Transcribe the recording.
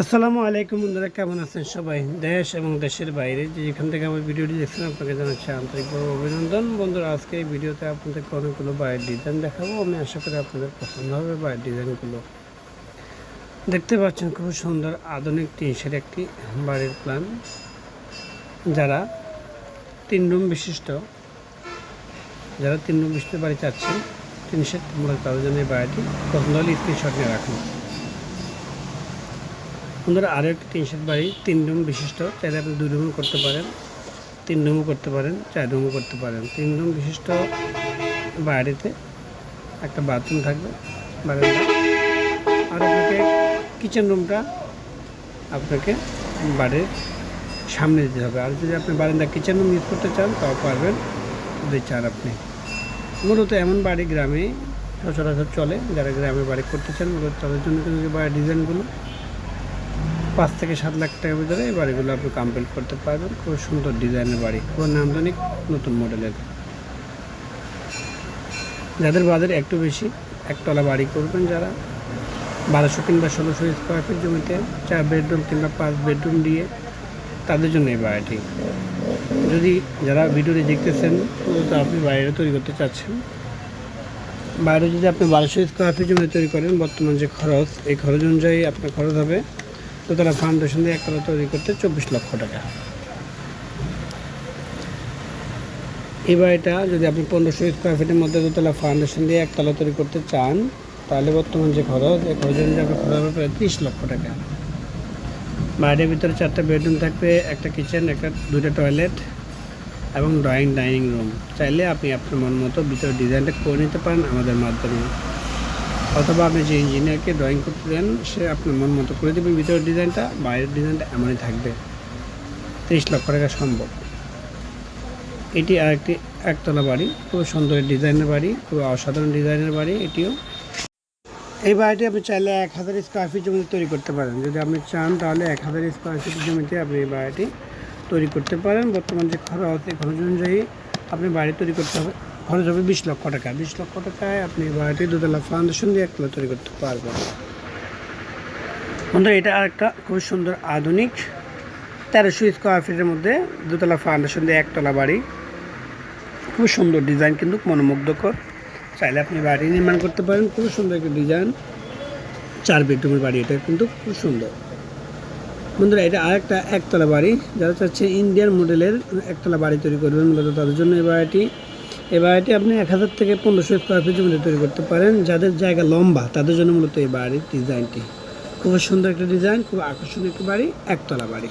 আসসালামু আলাইকুম বন্ধুরা, কেমন আছেন সবাই? দেশ এবং দেশের বাইরে যে যেখান থেকে আমার ভিডিওটি দেখছেন, আপনাকে জানাচ্ছি আন্তরিকভাবে অভিনন্দন। বন্ধুরা, আজকে এই ভিডিওতে আপনাদেরকে অনেকগুলো বাইরের ডিজাইন দেখাবো। আমি আশা করি আপনাদের পছন্দ হবে বাইরের ডিজাইনগুলো দেখতে পাচ্ছেন খুব সুন্দর আধুনিক টিনসের একটি বাড়ির প্ল্যান যারা তিন রুম বিশিষ্ট, যারা তিন রুম বিশিষ্ট বাড়ি চাচ্ছেন টিনসের মূলত তাদের জন্য এই বাড়িটি। পছন্দ হলে স্ক্রিনশট নিয়ে রাখুন। বন্ধুরা আরও একটি টিনশেড বাড়ি তিন রুম বিশিষ্ট চাইলে আপনি দুই রুমও করতে পারেন, তিন রুমও করতে পারেন, চার রুমও করতে পারেন। তিন রুম বিশিষ্ট বাড়িতে একটা বাথরুম থাকবে, বারান্দা। আর আপনাকে কিচেন রুমটা আপনাকে বাড়ির সামনে দিতে হবে। আর যদি আপনি বারান্দা কিচেন রুম ইউজ করতে চান, তাও পারবেন। যদি চান আপনি। মূলত এমন বাড়ি গ্রামে সচরাচর চলে, যারা গ্রামে বাড়ি করতে চান তাদের জন্য কিন্তু বাড়ির ডিজাইনগুলো পাঁচ থেকে সাত লাখ টাকার ভিতরে এই বাড়িগুলো আপনি কমপ্লিট করতে পারবেন। খুব সুন্দর ডিজাইনের বাড়ি। খুব নান্দনিক নতুন মডেলের। যাদের বাজার একটু বেশি, একতলা বাড়ি করবেন যারা। বারোশো কিংবা ষোলোশো স্কোয়ার ফিট জমিতে চার বেডরুম কিংবা পাঁচ বেডরুম দিয়ে তাদের জন্য এই বাড়িটি। যদি যারা ভিডিওটি দেখতেছেন তো আপনি বাইরে তৈরি করতে চাচ্ছেন। বাইরে যদি আপনি বারোশো স্কোয়ার ফিট জমিতে তৈরি করেন, বর্তমান যে খরচ, এই খরচ অনুযায়ী আপনার খরচ হবে দোতলা ফাউন্ডেশন দিয়ে একতলা তৈরি করতে চব্বিশ লক্ষ টাকা। এই বাড়িটা যদি আপনি পনেরোশো স্কোয়ার ফিটের মধ্যে দোতলা ফাউন্ডেশন দিয়ে একতলা তৈরি করতে চান, তাহলে বর্তমান যে খরচ এই খরচ অনুযায়ী আপনার খরচ হবে প্রায় তিরিশ লক্ষ টাকা। বাড়ির ভিতরে চারটা বেডরুম থাকবে, একটা কিচেন একটা দুইটা টয়লেট এবং ড্রয়িং ডাইনিং রুম চাইলে আপনি আপনার মন মতো ভিতরে ডিজাইনটা করে নিতে পারেন আমাদের মাধ্যমে। অথবা আপনি যে ইঞ্জিনিয়ারকে ড্রয়িং করতে দেন, সে আপনার মন মতো করে দেবেন ভিতরের ডিজাইনটা বাইরের ডিজাইনটা এমনই থাকবে। তিরিশ লক্ষ টাকা সম্ভব। এটি আরেকটি একতলা বাড়ি খুব সুন্দর ডিজাইনের বাড়ি খুব অসাধারণ ডিজাইনের বাড়ি এটিও। এই বাড়িটি আপনি চাইলে এক হাজার স্কোয়ার ফিট জমিতে তৈরি করতে পারেন। যদি আপনি চান, তাহলে এক হাজার স্কোয়ার ফিট জমিতে আপনি এই বাড়িটি তৈরি করতে পারেন। বর্তমান যে খরচ, এই খরচ অনুযায়ী আপনি বাড়ি তৈরি করতে হবে। খরচ হবে বিশ লক্ষ টাকা। বিশ লক্ষ টাকায় আপনি বাড়িটি দুতলা ফাউন্ডেশন দিয়ে একতলা তৈরি করতে পারবেন। বন্ধু এটা আরেকটা খুব সুন্দর আধুনিক তেরোশো স্কোয়ার ফিটের মধ্যে দুতলা ফাউন্ডেশন দিয়ে একতলা বাড়ি। খুব সুন্দর ডিজাইন কিন্তু মনোমুগ্ধকর। চাইলে আপনি বাড়ি নির্মাণ করতে পারেন, খুব সুন্দর একটা ডিজাইন চার বেডরুমের বাড়ি, এটা কিন্তু খুব সুন্দর। বন্ধুরা, এটা আরেকটা একতলা বাড়ি। যারা চাচ্ছে ইন্ডিয়ান মডেলের একতলা বাড়ি তৈরি করবেন, মূলত তাদের জন্য এই বাড়িটি। এই বাড়িটি আপনি এক হাজার থেকে পনেরোশো স্কোয়ার ফিটের মধ্যে তৈরি করতে পারেন। যাদের জায়গা লম্বা, তাদের জন্য মূলত এই বাড়ির ডিজাইনটি খুব সুন্দর একটা ডিজাইন খুব আকর্ষণীয় একটি বাড়ি, একতলা বাড়ি।